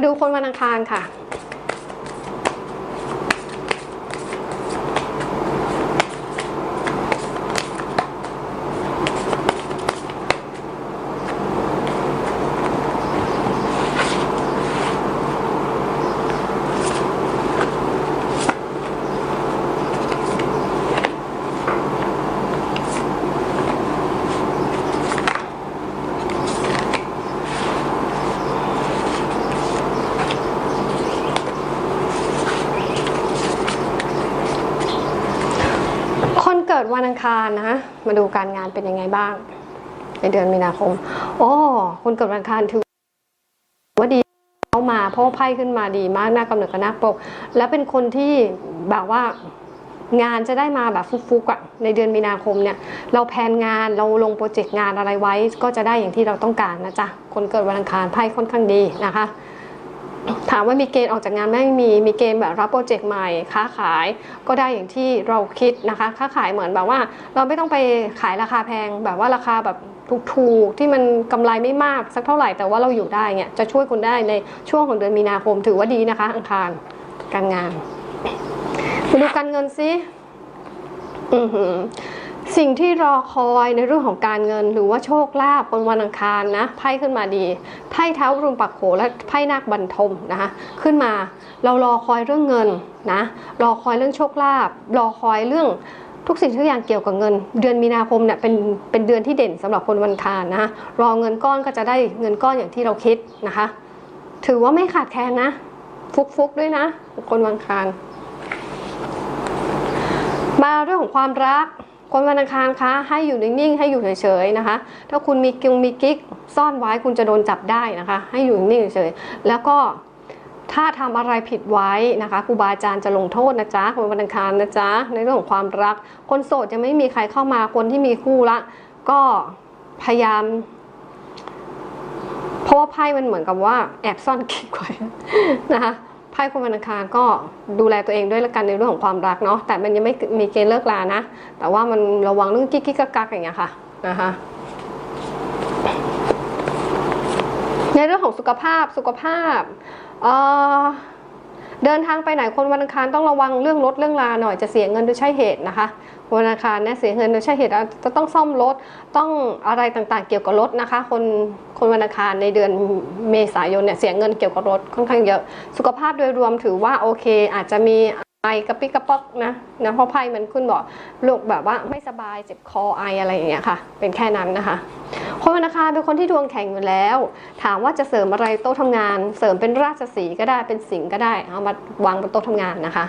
มาดูคนวันอังคารค่ะ คนเกิดวันอังคารนะ มาดูการงานเป็นยังไงบ้าง ในเดือนมีนาคม โอ้คนเกิดวันอังคารถือว่าดีเข้ามาเพราะว่าไพ่ขึ้นมาดีมากหน้ากำเนิดกับหน้าปก แล้วเป็นคนที่แบบว่างานจะได้มาแบบฟุกๆอะในเดือนมีนาคมเนี่ย เราแพนงานเราลงโปรเจกต์งานอะไรไว้ ก็จะได้อย่างที่เราต้องการนะจ๊ะ คนเกิดวันอังคารไพ่ค่อนข้างดีนะคะ ถามว่ามีเกณฑ์ออกจากงานไหม่มีมีเกณฑ์แบบรับโปรเจกต์ใหม่ค้าขายก็ได้อย่างที่เราคิดนะคะค้าขายเหมือนแบบว่า เราไม่ต้องไปขายราคาแพงแบบว่าราคาแบบถูกๆที่มันกำไรไม่มากสักเท่าไหร่แต่ว่าเราอยู่ได้เนี่ยจะช่วยคุณได้ในช่วงของเดือนมีนาคมถือว่าดีนะคะ อังคารการงานมาดูการเงินซิอือหือ สิ่งที่รอคอยในเรื่องของการเงิน หรือว่าโชคลาภบนวันอังคารนะไพ่ขึ้นมาดีไพ่เท้ารุมปักโขและไพ่นาคบันทมนะคะขึ้นมาเรารอคอยเรื่องเงินนะรอคอยเรื่องโชคลาภรอคอยเรื่องทุกสิ่งทุกอย่างเกี่ยวกับเงิน เดือนมีนาคมเนี่ยเป็นเป็นเดือนที่เด่นสำหรับคนวันอังคารนะรอเงินก้อนก็จะได้เงินก้อนอย่างที่เราคิดนะคะ ถือว่าไม่ขาดแคลนนะ ฟุกๆด้วยนะ คนวันอังคารมาเรื่องของความรัก คนวันอังคารคะให้อยู่นิ่งๆให้อยู่เฉยๆนะคะ ถ้าคุณมีกิงมีกิ๊กซ่อนไว้คุณจะโดนจับได้นะคะ ให้อยู่นิ่งๆเฉยๆแล้วก็ถ้าทำอะไรผิดไว้นะคะครูบาอาจารย์จะลงโทษนะจ๊ะคนวันอังคารนะจ๊ะในเรื่องของความรัก คนโสดยังไม่มีใครเข้ามาคนที่มีคู่ละ ก็พยายามเพราะว่าไพ่มันเหมือนกับว่าแอบซ่อนกิ๊กไว้นะคะ พ่คนวันอังคารก็ดูแลตัวเองด้วยละกันในเรื่องของความรักเนาะแต่มันยังไม่มีเกณฑ์เลิกลานะ แต่ว่ามันระวังเรื่องกิ๊กกิ๊กกักอย่างเงี้ยค่ะนะคะในเรื่องของสุขภาพสุขภาพเอ่อ เดินทางไปไหนคนวันอังคารต้องระวังเรื่องรถเรื่องลาหน่อยจะเสียเงินโดยใช่เหตุนะคะวันอังคารเนี่ยเสียเงินโดยใช่เหตุจะต้องซ่อมรถต้องอะไรต่างๆ เกี่ยวกับรถนะคะ คนคนวันอังคารในเดือนเมษายนเนี่ยเสียเงินเกี่ยวกับรถค่อนข้างเยอะ สุขภาพโดยรวมถือว่าโอเค อาจจะมี ไอกระปิกระป๊อกนะนะเพราะไพ่มันขึ้นบอกลูกแบบว่าไม่สบายเจ็บคอไออะไรอย่างเงี้ยค่ะ เป็นแค่นั้นนะคะคนวันอังคารเป็นคนที่ดวงแข็งอยู่แล้ว ถามว่าจะเสริมอะไรโต๊ะทำงาน เสริมเป็นราชสีก็ได้เป็นสิงห์ก็ได้เอามาวางบนโต๊ะทำงานนะคะ